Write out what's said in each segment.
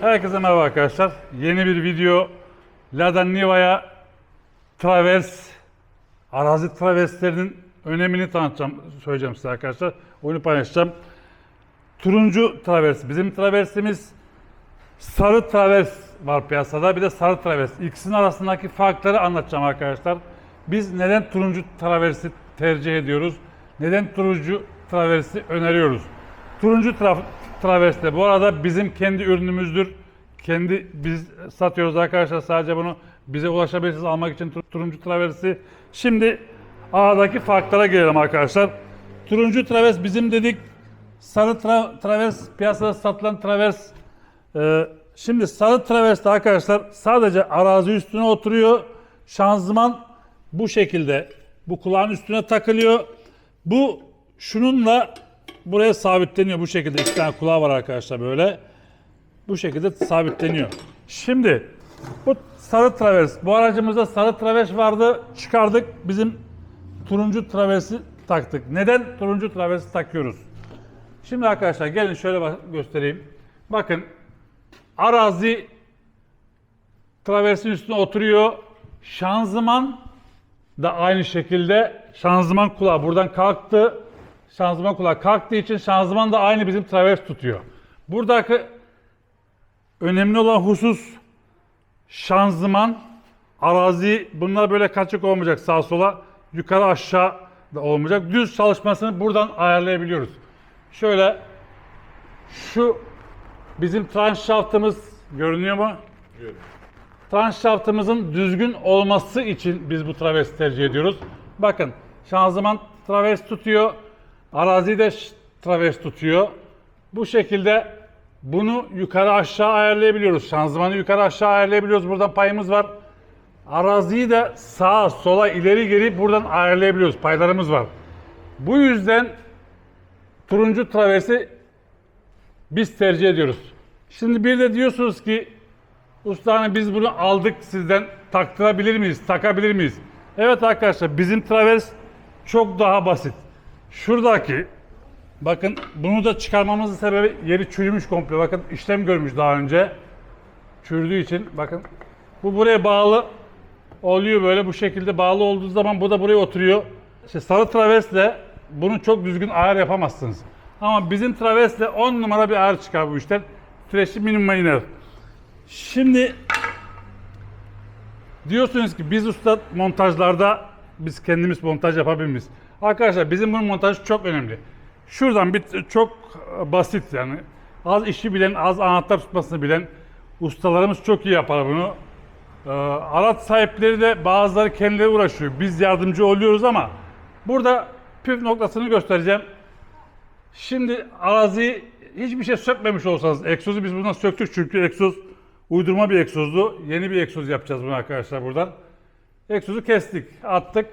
Herkese merhaba arkadaşlar. Yeni bir video Lada Niva'ya travers, arazi traverslerinin önemini tanıtacağım, söyleyeceğim size arkadaşlar. Onu paylaşacağım. Turuncu travers, bizim traversimiz sarı travers var piyasada. Bir de sarı travers. İkisinin arasındaki farkları anlatacağım arkadaşlar. Biz neden turuncu traversi tercih ediyoruz? Neden turuncu traversi öneriyoruz? Turuncu tra- travers de bu arada bizim kendi ürünümüzdür. Kendi biz satıyoruz arkadaşlar. Sadece bunu bize ulaşabilirsiniz almak için tur- turuncu traversi. Şimdi aradaki farklara gelelim arkadaşlar. Turuncu travers bizim dedik. Sarı tra- travers piyasada satılan travers. Ee, şimdi sarı traverste arkadaşlar sadece arazi üstüne oturuyor. Şanzıman bu şekilde bu kulağın üstüne takılıyor. Bu şununla buraya sabitleniyor bu şekilde. iki tane kulağı var arkadaşlar böyle. Bu şekilde sabitleniyor. Şimdi bu sarı travers. Bu aracımızda sarı travers vardı. Çıkardık. Bizim turuncu traversi taktık. Neden turuncu traversi takıyoruz? Şimdi arkadaşlar gelin şöyle göstereyim. Bakın arazi traversin üstüne oturuyor. Şanzıman da aynı şekilde şanzıman kulağı buradan kalktı. Şanzıman kulağı kalktığı için şanzıman da aynı bizim travers tutuyor. Buradaki önemli olan husus şanzıman, arazi bunlar böyle kaçık olmayacak sağa sola, yukarı aşağı da olmayacak. Düz çalışmasını buradan ayarlayabiliyoruz. Şöyle şu bizim tranş şaftımız görünüyor mu? Tranş şaftımızın düzgün olması için biz bu traversi tercih ediyoruz. Bakın şanzıman travers tutuyor. Arazi de travers tutuyor. Bu şekilde bunu yukarı aşağı ayarlayabiliyoruz. Şanzımanı yukarı aşağı ayarlayabiliyoruz. Buradan payımız var. Araziyi de sağa sola ileri geri buradan ayarlayabiliyoruz. Paylarımız var. Bu yüzden turuncu traversi biz tercih ediyoruz. Şimdi bir de diyorsunuz ki usta biz bunu aldık sizden taktırabilir miyiz, takabilir miyiz? Evet arkadaşlar bizim travers çok daha basit. Şuradaki bakın bunu da çıkarmamızın sebebi yeri çürümüş komple. Bakın işlem görmüş daha önce. Çürüdüğü için bakın bu buraya bağlı oluyor böyle bu şekilde bağlı olduğu zaman bu da buraya oturuyor. İşte sarı traversle bunu çok düzgün ayar yapamazsınız. Ama bizim traversle 10 numara bir ayar çıkar bu işten. Fresh'i minimuma iner. Şimdi diyorsunuz ki biz usta montajlarda biz kendimiz montaj yapabilir? Arkadaşlar bizim bunun montajı çok önemli. Şuradan bir çok basit yani. Az işi bilen, az anahtar tutmasını bilen ustalarımız çok iyi yapar bunu. Ee, araç sahipleri de bazıları kendileri uğraşıyor. Biz yardımcı oluyoruz ama burada püf noktasını göstereceğim. Şimdi araziyi hiçbir şey sökmemiş olsanız, egzozu biz bundan söktük çünkü egzoz uydurma bir egzozdu. Yeni bir egzoz yapacağız bunu arkadaşlar buradan. Egzozu kestik, attık.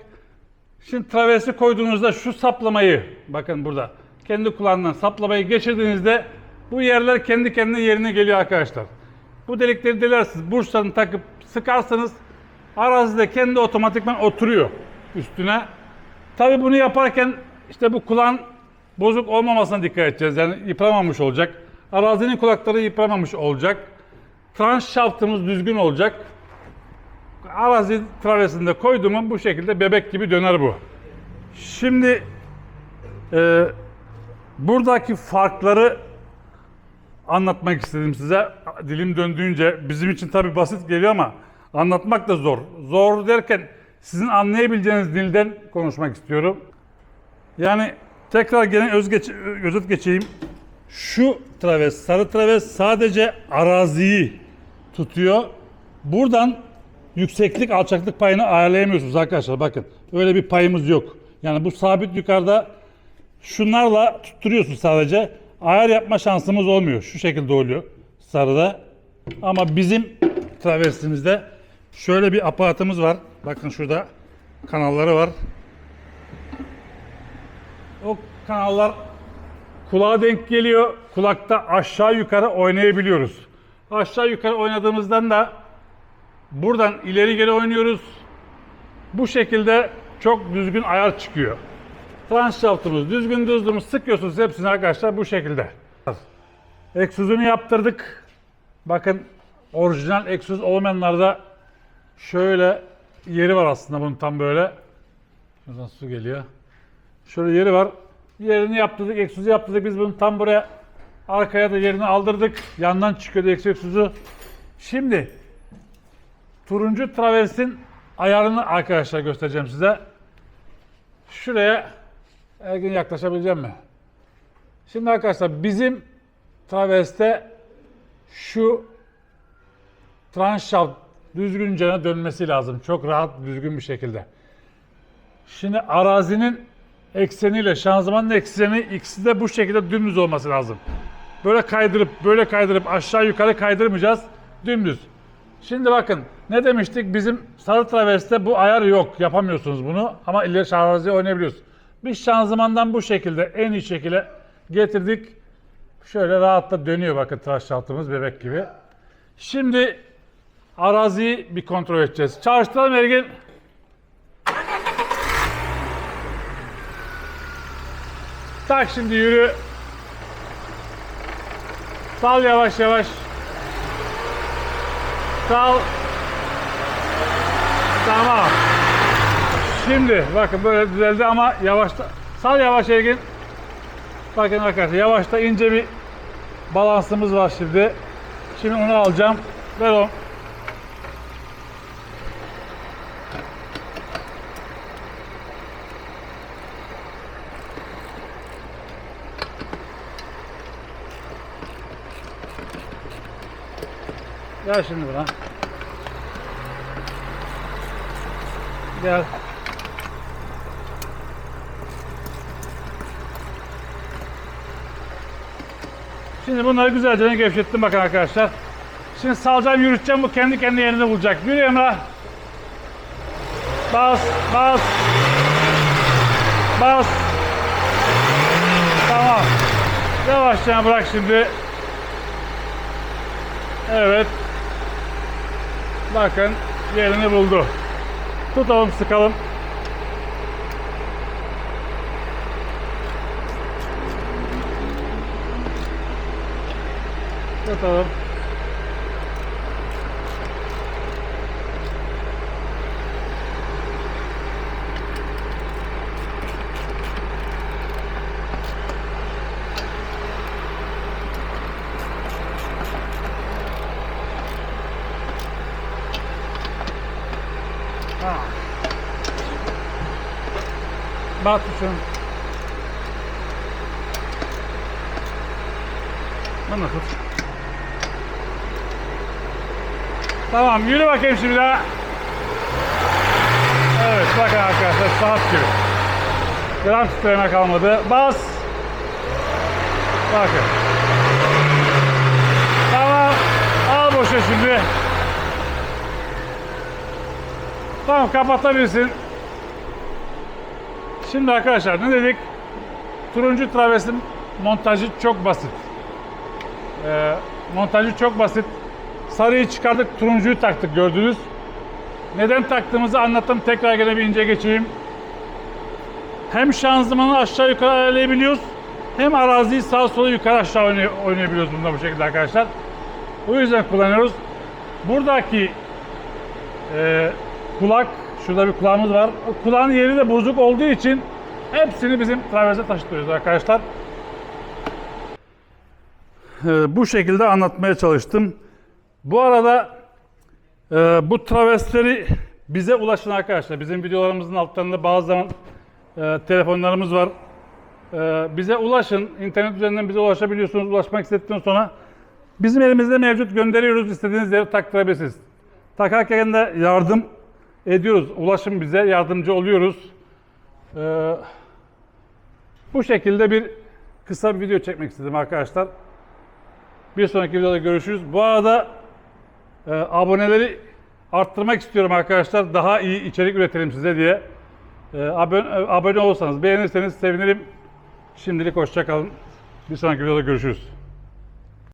Şimdi traversi koyduğunuzda şu saplamayı, bakın burada, kendi kulağından saplamayı geçirdiğinizde bu yerler kendi kendine yerine geliyor arkadaşlar. Bu delikleri delersiniz, burçlarını takıp sıkarsanız arazide kendi otomatikman oturuyor üstüne. Tabii bunu yaparken işte bu kulağın bozuk olmamasına dikkat edeceğiz. Yani yıpramamış olacak. Arazinin kulakları yıpramamış olacak. Tranş şaftımız düzgün olacak. Arazi traversində koyduğumu bu şekilde bebek gibi döner bu. Şimdi e, buradaki farkları anlatmak istedim size. Dilim döndüğünce bizim için tabii basit geliyor ama anlatmak da zor. Zor derken sizin anlayabileceğiniz dilden konuşmak istiyorum. Yani tekrar gene öz geç, özet geçeyim. Şu travers, sarı travers sadece araziyi tutuyor. Buradan yükseklik alçaklık payını ayarlayamıyorsunuz arkadaşlar bakın. Öyle bir payımız yok. Yani bu sabit yukarıda şunlarla tutturuyorsun sadece. Ayar yapma şansımız olmuyor. Şu şekilde oluyor sarıda. Ama bizim traversimizde şöyle bir aparatımız var. Bakın şurada kanalları var. O kanallar kulağa denk geliyor. Kulakta aşağı yukarı oynayabiliyoruz. Aşağı yukarı oynadığımızdan da buradan ileri geri oynuyoruz. Bu şekilde çok düzgün ayar çıkıyor. Tranş şaftımız düzgün düzgün sıkıyorsunuz hepsini arkadaşlar bu şekilde. Egzozunu yaptırdık. Bakın orijinal egzoz olmayanlarda şöyle yeri var aslında bunun tam böyle. Şuradan su geliyor. Şöyle yeri var. Yerini yaptırdık, egzozu yaptırdık. Biz bunu tam buraya arkaya da yerini aldırdık. Yandan çıkıyordu egzozu. Şimdi turuncu traversin ayarını arkadaşlar göstereceğim size. Şuraya Ergin yaklaşabileceğim mi? Şimdi arkadaşlar bizim traverste şu tranşaft düzgünce dönmesi lazım. Çok rahat, düzgün bir şekilde. Şimdi arazinin ekseniyle şanzımanın ekseni ikisi de bu şekilde dümdüz olması lazım. Böyle kaydırıp böyle kaydırıp aşağı yukarı kaydırmayacağız. Dümdüz. Şimdi bakın ne demiştik? Bizim sarı traverste bu ayar yok. Yapamıyorsunuz bunu ama ileri araziye oynayabiliyoruz. Biz şanzımandan bu şekilde en iyi şekilde getirdik. Şöyle rahatla dönüyor bakın tıraş altımız bebek gibi. Şimdi araziyi bir kontrol edeceğiz. Çalıştıralım Ergin. Tak şimdi yürü. Sal yavaş yavaş. Sal. Tamam. Şimdi bakın böyle düzeldi ama yavaşta. Sal yavaş Ergin. Bakın arkadaşlar yavaşta ince bir balansımız var şimdi. Şimdi onu alacağım. Ver o. Gel şimdi buna. Gel. Şimdi bunları güzelce gevşettim bakın arkadaşlar. Şimdi salacağım yürüteceğim bu kendi kendi yerini bulacak. Yürü Emrah. Bas, bas. Bas. Tamam. Yavaşça bırak şimdi. Evet. Bakın yerini buldu. Tutalım sıkalım. Tutalım. Şunu. Bana tut. Tamam yürü bakayım şimdi daha. Evet bakın arkadaşlar saat gibi. Gram titreme kalmadı. Bas. Bakın. Tamam. Al boşa şimdi. Tamam kapatabilirsin. Şimdi arkadaşlar ne dedik? Turuncu traversin montajı çok basit. Ee, montajı çok basit. Sarıyı çıkardık, turuncuyu taktık gördünüz. Neden taktığımızı anlattım. Tekrar gene bir ince geçeyim. Hem şanzımanı aşağı yukarı ayarlayabiliyoruz. Hem araziyi sağa sola yukarı aşağı oynay- oynayabiliyoruz bunda bu şekilde arkadaşlar. O yüzden kullanıyoruz. Buradaki e, kulak, şurada bir kulağımız var. O kulağın yeri de bozuk olduğu için hepsini bizim traverse taşıtıyoruz arkadaşlar. Ee, bu şekilde anlatmaya çalıştım. Bu arada e, bu travesleri bize ulaşın arkadaşlar. Bizim videolarımızın altlarında bazı zaman e, telefonlarımız var. E, bize ulaşın. İnternet üzerinden bize ulaşabiliyorsunuz. Ulaşmak istedikten sonra bizim elimizde mevcut gönderiyoruz. İstediğiniz yere taktırabilirsiniz. Takarken de yardım ediyoruz. Ulaşın bize. Yardımcı oluyoruz. E, bu şekilde bir kısa bir video çekmek istedim arkadaşlar. Bir sonraki videoda görüşürüz. Bu arada e, aboneleri arttırmak istiyorum arkadaşlar. Daha iyi içerik üretelim size diye. E, abone, abone olursanız, beğenirseniz sevinirim. Şimdilik hoşça kalın. Bir sonraki videoda görüşürüz.